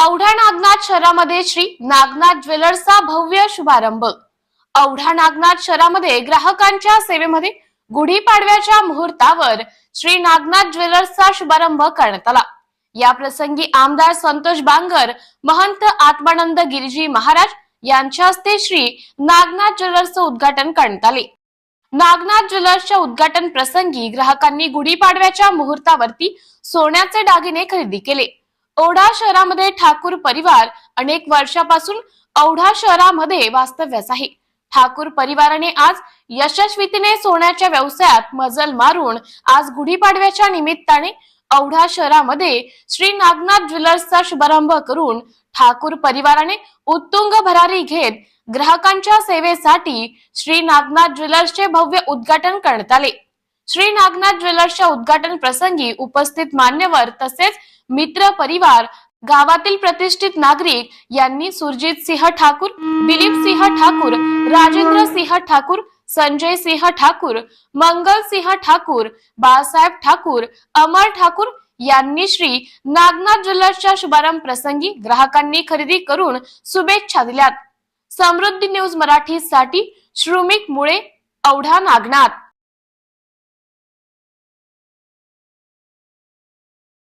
औढा नागनाथ शहरामध्ये श्री नागनाथ ज्वेलर्सचा भव्य शुभारंभ. औढा नागनाथ शहरामध्ये ग्राहकांच्या सेवेमध्ये गुढीपाडव्याच्या मुहूर्तावर श्री नागनाथ ज्वेलर्सचा शुभारंभ करण्यात आला. या प्रसंगी आमदार संतोष बांगर महंत आत्मानंद गिरिजी महाराज यांच्या हस्ते श्री नागनाथ ज्वेलर्सचं उद्घाटन करण्यात आले. नागनाथ ज्वेलर्सच्या उद्घाटन प्रसंगी ग्राहकांनी गुढीपाडव्याच्या मुहूर्तावरती सोन्याचे दागिने खरेदी केले. औढा शहरामध्ये ठाकूर परिवार अनेक वर्षापासून औढा शहरामध्ये वास्तव्यास आहे. ठाकूर परिवाराने आज यशस्वीतीने सोन्याच्या व्यवसायात मजल मारून आज गुढीपाडव्याच्या निमित्ताने औढा शहरामध्ये श्री नागनाथ ज्वेलर्सचा शुभारंभ करून ठाकूर परिवाराने उत्तुंग भरारी घेत ग्राहकांच्या सेवेसाठी श्री नागनाथ ज्वेलर्सचे भव्य उद्घाटन करण्यात आले. श्री नागनाथ ज्वेलर्सच्या उद्घाटन प्रसंगी उपस्थित मान्यवर तसेच मित्र परिवार गावातील प्रतिष्ठित नागरिक यांनी सुरजित सिंह ठाकूर दिलीप सिंह ठाकूर राजेंद्र सिंह ठाकूर संजय सिंह ठाकूर मंगल सिंह ठाकूर बाळासाहेब ठाकूर अमर ठाकूर यांनी श्री नागनाथ ज्वेलर्सच्या शुभारंभ प्रसंगी ग्राहकांनी खरेदी करून शुभेच्छा दिल्यात. समृद्धी न्यूज मराठी साठी श्रुमिक मुळे औढा नागनाथ.